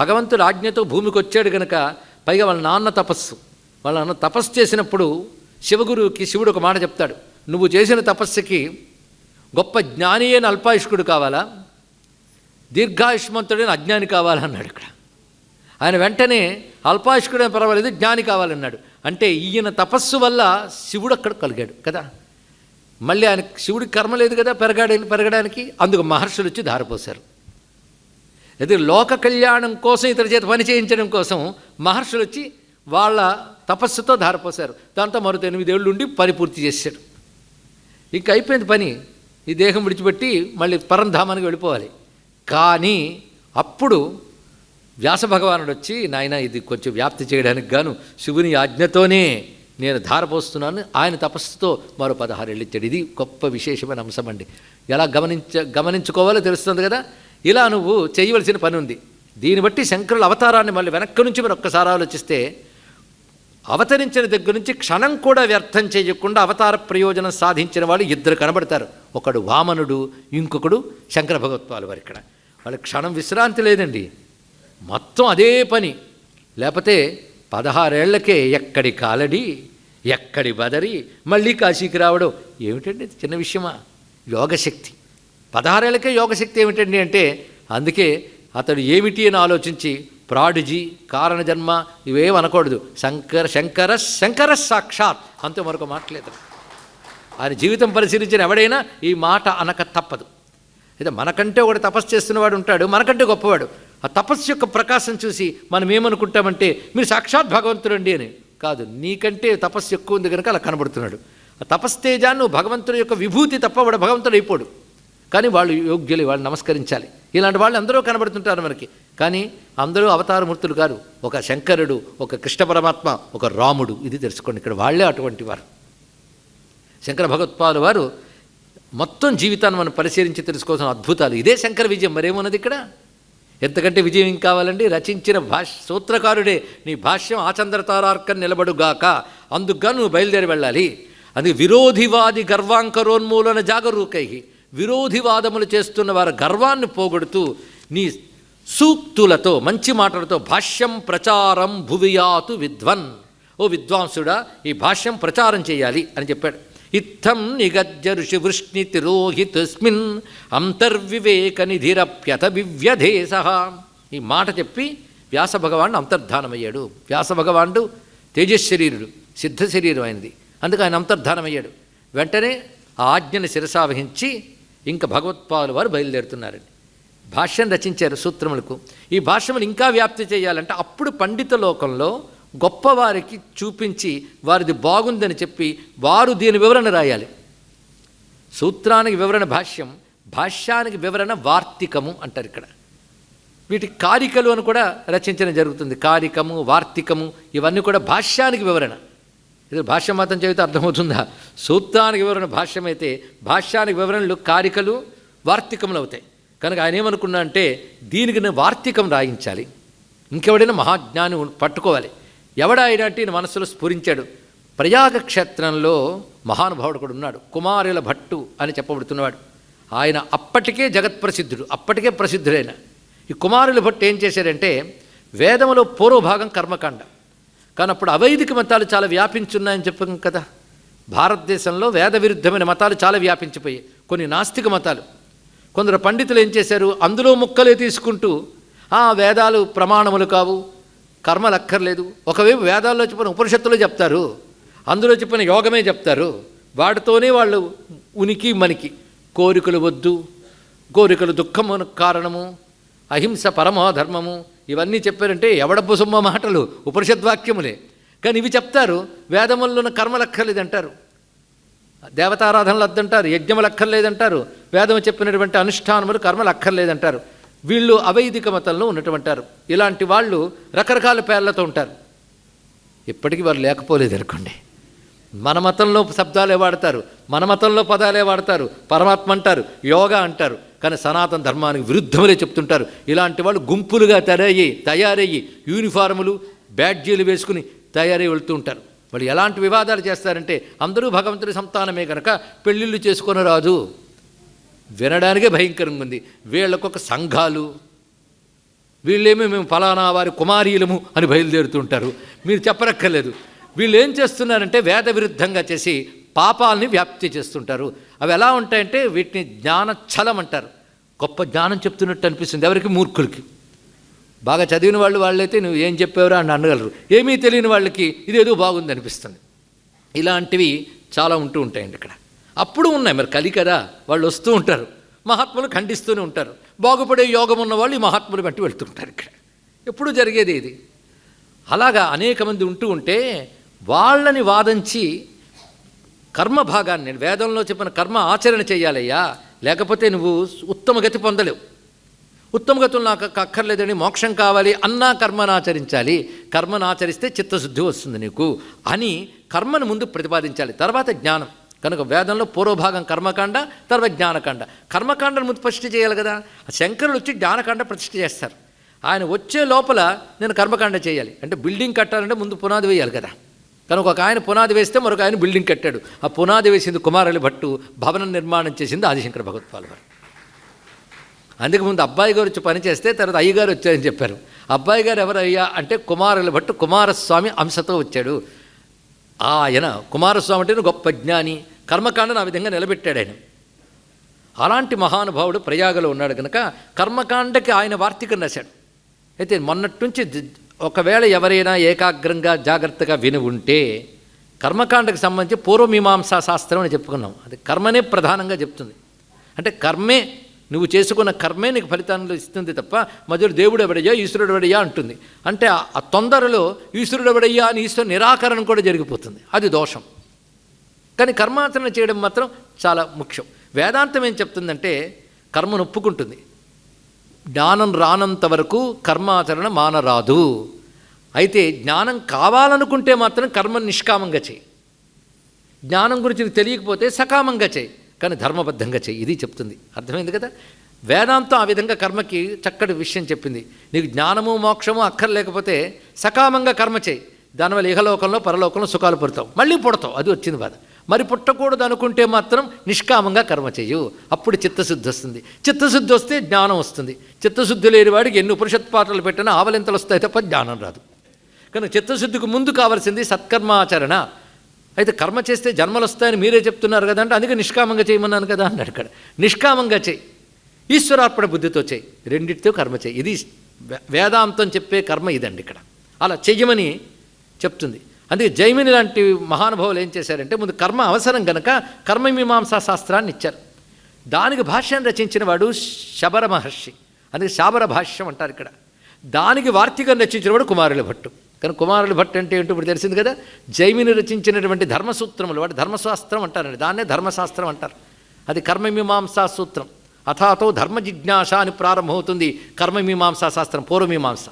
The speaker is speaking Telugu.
భగవంతుడు ఆజ్ఞతో భూమికి వచ్చాడు గనక పైగా వాళ్ళ నాన్న తపస్సు. వాళ్ళ నాన్న తపస్సు చేసినప్పుడు శివగురువుకి శివుడు ఒక మాట చెప్తాడు. నువ్వు చేసిన తపస్సుకి గొప్ప జ్ఞాని అయిన అల్పాయుష్కుడు కావాలా? దీర్ఘాయుష్మంతుడైన అజ్ఞాని కావాలన్నాడు ఇక్కడ. ఆయన వెంటనే అల్పాయుష్కుడైన పర్వాలేదు జ్ఞాని కావాలన్నాడు. అంటే ఈయన తపస్సు వల్ల శివుడు అక్కడ కలిగాడు కదా. మళ్ళీ ఆయన శివుడికి కర్మ లేదు కదా పెరగాడ పెరగడానికి? అందుకు మహర్షులు వచ్చి దారిపోశారు అది లోక కళ్యాణం కోసం ఇతర చేత పని చేయించడం కోసం మహర్షులు వచ్చి వాళ్ళ తపస్సుతో ధారపోశారు. దాంతో మరో ఎనిమిదేళ్ళు ఉండి పని పూర్తి చేశాడు. ఇంక అయిపోయింది పని. ఈ దేహం విడిచిపెట్టి మళ్ళీ పరంధామానికి వెళ్ళిపోవాలి. కానీ అప్పుడు వ్యాస భగవానుడు వచ్చి నాయన ఇది కొంచెం వ్యాప్తి చేయడానికి గాను శివుని ఆజ్ఞతోనే నేను ధారపోస్తున్నాను. ఆయన తపస్సుతో మరో పదహారు ఇచ్చాడు. ఇది గొప్ప విశేషమైన అంశం అండి ఎలా గమనించ గమనించుకోవాలో తెలుస్తుంది కదా? ఇలా నువ్వు చేయవలసిన పని ఉంది. దీన్ని బట్టి శంకరుల అవతారాన్ని మళ్ళీ వెనక్కి నుంచి మీరు ఒక్కసారి ఆలోచిస్తే అవతరించిన దగ్గర నుంచి క్షణం కూడా వ్యర్థం చేయకుండా అవతార ప్రయోజనం సాధించిన వాళ్ళు ఇద్దరు కనబడతారు. ఒకడు వామనుడు ఇంకొకడు శంకర భగవత్వాలు వారు ఇక్కడ. వాళ్ళ క్షణం విశ్రాంతి లేదండి. మొత్తం అదే పని. లేకపోతే పదహారేళ్ళకే ఎక్కడి కాలడి ఎక్కడి బదరి మళ్ళీ కాశీకి రావడం ఏమిటండి చిన్న విషయమా? యోగశక్తి. పదహారేళ్ళకే యోగశక్తి ఏమిటండి అంటే అందుకే అతడు ఏమిటి అని ఆలోచించి ప్రాడిజీ కారణజన్మ ఇవేం అనకూడదు. శంకర శంకర శంకర సాక్షాత్ అంతే మరొక మాటలేదు ఆయన జీవితం పరిశీలించిన ఎవడైనా ఈ మాట అనక తప్పదు. అయితే మనకంటే ఒకటి తపస్సు చేస్తున్నవాడు ఉంటాడు మనకంటే గొప్పవాడు. ఆ తపస్సు యొక్క ప్రకాశం చూసి మనం ఏమనుకుంటామంటే మీరు సాక్షాత్ భగవంతుడండి అని. కాదు నీకంటే తపస్సు ఎక్కువ ఉంది కనుక అలా కనబడుతున్నాడు. ఆ తపస్తేజాన్ని నువ్వు భగవంతుడి యొక్క విభూతి తప్ప వాడు భగవంతుడు అయిపోడు కానీ వాళ్ళు యోగ్యులు వాళ్ళు నమస్కరించాలి. ఇలాంటి వాళ్ళు అందరూ కనబడుతుంటారు మనకి. కానీ అందరూ అవతారమూర్తులు కాదు ఒక శంకరుడు ఒక కృష్ణ పరమాత్మ ఒక రాముడు. ఇది తెలుసుకోండి. ఇక్కడ వాళ్ళే అటువంటి వారు. శంకర భగవత్పాలు వారు మొత్తం జీవితాన్ని మనం పరిశీలించి తెలుసుకోవాల్సిన అద్భుతాలు. ఇదే శంకర విజయం. మరేమున్నది ఇక్కడ? ఎంతకంటే విజయం ఏం కావాలండి? రచించిన భాష సూత్రకారుడే నీ భాష్యం ఆచంద్రతారార్కం నిలబడుగాక అందుకుగా నువ్వు బయలుదేరి వెళ్ళాలి. అది విరోధివాది గర్వాంకరోన్మూలన జాగరూకై విరోధివాదములు చేస్తున్న వారి గర్వాన్ని పోగొడుతూ నీ సూక్తులతో మంచి మాటలతో భాష్యం ప్రచారం భువియాతు విద్వన్. ఓ విద్వాంసుడా ఈ భాష్యం ప్రచారం చేయాలి అని చెప్పాడు. ఇత్థం నిగజ్జ ఋషి వృష్ణి తిరోహితస్మిన్ అంతర్వివేక నిధిరప్యత వివ్యధేశ ఈ మాట చెప్పి వ్యాస భగవానుడు అంతర్ధానమయ్యాడు. వ్యాస భగవానుడు తేజశరీరుడు సిద్ధ శరీరం అయింది అందుకు ఆయన అంతర్ధానమయ్యాడు. వెంటనే ఆ ఆజ్ఞని శిరసావహించి ఇంకా భగవత్పాలు వారు బయలుదేరుతున్నారండి. భాష్యం రచించారు సూత్రములకు. ఈ భాష్యములు ఇంకా వ్యాప్తి చేయాలంటే అప్పుడు పండిత లోకంలో గొప్పవారికి చూపించి వారిది బాగుందని చెప్పి వారు దీని వివరణ రాయాలి. సూత్రానికి వివరణ భాష్యం భాష్యానికి వివరణ వార్తికము అంటారు ఇక్కడ. వీటి కారికలు అని కూడా రచించడం జరుగుతుంది. కారికము వార్తికము ఇవన్నీ కూడా భాష్యానికి వివరణ. ఇది భాష్యం మాత్రం చదివితే అర్థమవుతుందా? సూత్రానికి వివరణ భాష్యమైతే భాష్యానికి వివరణలు కారికలు వార్తికములు అవుతాయి. కనుక ఆయన ఏమనుకున్నా అంటే దీనికి నేను వార్తికం రాయించాలి. ఇంకెవడైనా మహాజ్ఞాని పట్టుకోవాలి. ఎవడాయినట్టు ఈయన మనసులో స్ఫురించాడు. ప్రయాగ క్షేత్రంలో మహానుభావుడు కూడా ఉన్నాడు కుమారుల భట్టు అని చెప్పబడుతున్నవాడు ఆయన అప్పటికే జగత్ప్రసిద్ధుడు అప్పటికే ప్రసిద్ధుడైన. ఈ కుమారుల భట్టు ఏం చేశారంటే వేదములో పూర్వభాగం కర్మకాండ. కానీ అప్పుడు అవైదిక మతాలు చాలా వ్యాపించున్నాయని చెప్పాం కదా. భారతదేశంలో వేద విరుద్ధమైన మతాలు చాలా వ్యాపించిపోయాయి. కొన్ని నాస్తిక మతాలు. కొందరు పండితులు ఏం చేశారు? అందులో ముక్కలే తీసుకుంటూ ఆ వేదాలు ప్రమాణములు కావు కర్మలు అక్కర్లేదు. ఒకవేళ వేదాల్లో చెప్పిన ఉపనిషత్తులు చెప్తారు. అందులో చెప్పిన యోగమే చెప్తారు. వాటితోనే వాళ్ళు ఉనికి మనకి. కోరికలు వద్దు. కోరికలు దుఃఖము కారణము. అహింస పరమో ధర్మము ఇవన్నీ చెప్పారంటే ఎవడబ్బు సొమ్మ మాటలు? ఉపనిషద్వాక్యములే. కానీ ఇవి చెప్తారు వేదముల్లో ఉన్న కర్మలు అక్కర్లేదంటారు దేవతారాధనలు వద్దంటారు యజ్ఞములు అక్కర్లేదంటారు వేదము చెప్పినటువంటి అనుష్ఠానములు కర్మలు అక్కర్లేదంటారు వీళ్ళు అవైదిక మతంలో ఉన్నటువంటారు. ఇలాంటి వాళ్ళు రకరకాల పేర్లతో ఉంటారు. ఇప్పటికీ వారు లేకపోలేదు అనుకోండి. మన మతంలో శబ్దాలే వాడతారు మన మతంలో పదాలే వాడతారు పరమాత్మ అంటారు యోగా అంటారు. కానీ సనాతన ధర్మానికి విరుద్ధములే చెప్తుంటారు. ఇలాంటి వాళ్ళు గుంపులుగా తయారయ్యి తయారయ్యి యూనిఫార్ములు బ్యాడ్జీలు వేసుకుని తయారై వెళ్తూ ఉంటారు. వాళ్ళు ఎలాంటి వివాదాలు చేస్తారంటే అందరూ భగవంతుడి సంతానమే కనుక పెళ్ళిళ్ళు చేసుకొని రాదు వినడానికే భయంకరంగా ఉంది. వీళ్ళకొక సంఘాలు వీళ్ళేమి మేము ఫలానా వారి కుమారీలము అని బయలుదేరుతుంటారు మీరు చెప్పరక్కర్లేదు వీళ్ళు ఏం చేస్తున్నారంటే వేద విరుద్ధంగా చేసి పాపాలని వ్యాప్తి చేస్తుంటారు. అవి ఎలా ఉంటాయంటే వీటిని జ్ఞానఛలం అంటారు. గొప్ప జ్ఞానం చెప్తున్నట్టు అనిపిస్తుంది ఎవరికి? మూర్ఖులకి. బాగా చదివిన వాళ్ళు వాళ్ళైతే నువ్వు ఏం చెప్పేవరా అని అనగలరు. ఏమీ తెలియని వాళ్ళకి ఇదేదో బాగుంది అనిపిస్తుంది. ఇలాంటివి చాలా ఉంటూ ఉంటాయండి ఇక్కడ. అప్పుడు ఉన్నాయి. మరి కలి కదా వాళ్ళు వస్తూ ఉంటారు. మహాత్ములు ఖండిస్తూనే ఉంటారు. బాగుపడే యోగం ఉన్న వాళ్ళు ఈ మహాత్ములు బట్టి వెళ్తుంటారు ఇక్కడ. ఎప్పుడు జరిగేది ఇది. అలాగా అనేక మంది ఉంటూ ఉంటే వాళ్ళని వాదించి కర్మ భాగాన్ని నేను వేదంలో చెప్పిన కర్మ ఆచరణ చేయాలయ్యా. లేకపోతే నువ్వు ఉత్తమ గతి పొందలేవు. ఉత్తమ గతులు నాకు అక్కర్లేదని మోక్షం కావాలి అన్నా కర్మను ఆచరించాలి. కర్మను ఆచరిస్తే చిత్తశుద్ధి వస్తుంది నీకు అని కర్మను ముందు ప్రతిపాదించాలి. తర్వాత జ్ఞానం. కనుక వేదంలో పూర్వభాగం కర్మకాండ తర్వాత జ్ఞానకాండ. కర్మకాండను ముందు ప్రతిష్ఠ చేయాలి కదా. ఆ శంకరులు వచ్చి జ్ఞానకాండ ప్రతిష్ఠ చేస్తారు. ఆయన వచ్చే లోపల నేను కర్మకాండ చేయాలి. అంటే బిల్డింగ్ కట్టాలంటే ముందు పునాది వేయాలి కదా. కనుక ఒక ఆయన పునాది వేస్తే మరొక ఆయన బిల్డింగ్ కట్టాడు. ఆ పునాది వేసింది కుమారుల భట్టు భవనం నిర్మాణం చేసింది ఆదిశంకర భగవత్పాల్ గారు. అందుకు ముందు అబ్బాయి గారు వచ్చి పని చేస్తే తర్వాత అయ్యగారు వచ్చారని చెప్పారు. అబ్బాయి గారు ఎవరు అయ్యా అంటే కుమారుల భట్టు కుమారస్వామి అంశతో వచ్చాడు. ఆయన కుమారస్వామి అంటే గొప్ప జ్ఞాని కర్మకాండను ఆ విధంగా నిలబెట్టాడు ఆయన. అలాంటి మహానుభావుడు ప్రయాగలో ఉన్నాడు కనుక కర్మకాండకి ఆయన వార్తికం రాశాడు. అయితే మొన్నటి నుంచి ఒకవేళ ఎవరైనా ఏకాగ్రంగా జాగ్రత్తగా విని ఉంటే కర్మకాండకు సంబంధించి పూర్వమీమాంసా శాస్త్రం అని చెప్పుకున్నాం. అది కర్మనే ప్రధానంగా చెప్తుంది. అంటే కర్మే నువ్వు చేసుకున్న కర్మే నీకు ఫలితాన్ని ఇస్తుంది తప్ప మధ్యలో దేవుడు ఎవడయ్యా ఈశ్వరుడు ఎవడయ్యా అంటుంది. అంటే ఆ- తొందరలో ఈశ్వరుడు ఎవడయ్యా అని ఈశ్వరు నిరాకరణ కూడా జరిగిపోతుంది. అది దోషం. కానీ కర్మాచరణ చేయడం మాత్రం చాలా ముఖ్యం. వేదాంతం ఏం చెప్తుందంటే కర్మను ఒప్పుకుంటుంది. జ్ఞానం రానంత వరకు కర్మాచరణ మానరాదు. అయితే జ్ఞానం కావాలనుకుంటే మాత్రం కర్మను నిష్కామంగా చేయి. జ్ఞానం గురించి తెలియకపోతే సకామంగా చేయి కానీ ధర్మబద్ధంగా చేయి. ఇది చెప్తుంది. అర్థమైంది కదా? వేదాంతం ఆ విధంగా కర్మకి చక్కటి విషయం చెప్పింది. నీకు జ్ఞానము మోక్షము అక్కర్లేకపోతే సకామంగా కర్మ చేయి. దానివల్ల ఇహలోకంలో పరలోకంలో సుఖాలు పుడతావు. మళ్ళీ పుడతావు. అది వచ్చింది బాధ. మరి పుట్టకూడదు అనుకుంటే మాత్రం నిష్కామంగా కర్మ చేయు. అప్పుడు చిత్తశుద్ధి వస్తుంది. చిత్తశుద్ధి వస్తే జ్ఞానం వస్తుంది. చిత్తశుద్ధి లేని వాడికి ఎన్ని ఉపనిషత్ పాటలు పెట్టినా ఆవలింతలు వస్తాయి తప్ప జ్ఞానం రాదు. కానీ చిత్తశుద్ధికి ముందు కావాల్సింది సత్కర్మాచరణ. అయితే కర్మ చేస్తే జన్మలు వస్తాయని మీరే చెప్తున్నారు కదా అంటే అందుకే నిష్కామంగా చేయమన్నాను కదా అన్నాడు ఇక్కడ. నిష్కామంగా చేయి. ఈశ్వరార్పణ బుద్ధితో చేయి. రెండింటితో కర్మ చేయి. ఇది వేదాంతం చెప్పే కర్మ ఇదండి ఇక్కడ. అలా చెయ్యమని చెప్తుంది. అందుకే జైమిని లాంటి మహానుభావులు ఏం చేశారంటే ముందు కర్మ అవసరం గనక కర్మమీమాంసా శాస్త్రాన్ని ఇచ్చారు. దానికి భాష్యం రచించిన వాడు శబర మహర్షి. అందుకే శాబర భాష్యం అంటారు ఇక్కడ. దానికి వార్తికం రచించిన వాడు కుమారుల భట్టు. కానీ కుమారుల భట్టు అంటే ఏంటో ఇప్పుడు తెలిసింది కదా? జైమిని రచించినటువంటి ధర్మసూత్రములు వాటి ధర్మశాస్త్రం అంటారండి. దాన్నే ధర్మశాస్త్రం అంటారు. అది కర్మమీమాంసా సూత్రం. అథాతో ధర్మ జిజ్ఞాస అని ప్రారంభమవుతుంది కర్మమీమాంసా శాస్త్రం పూర్వమీమాంస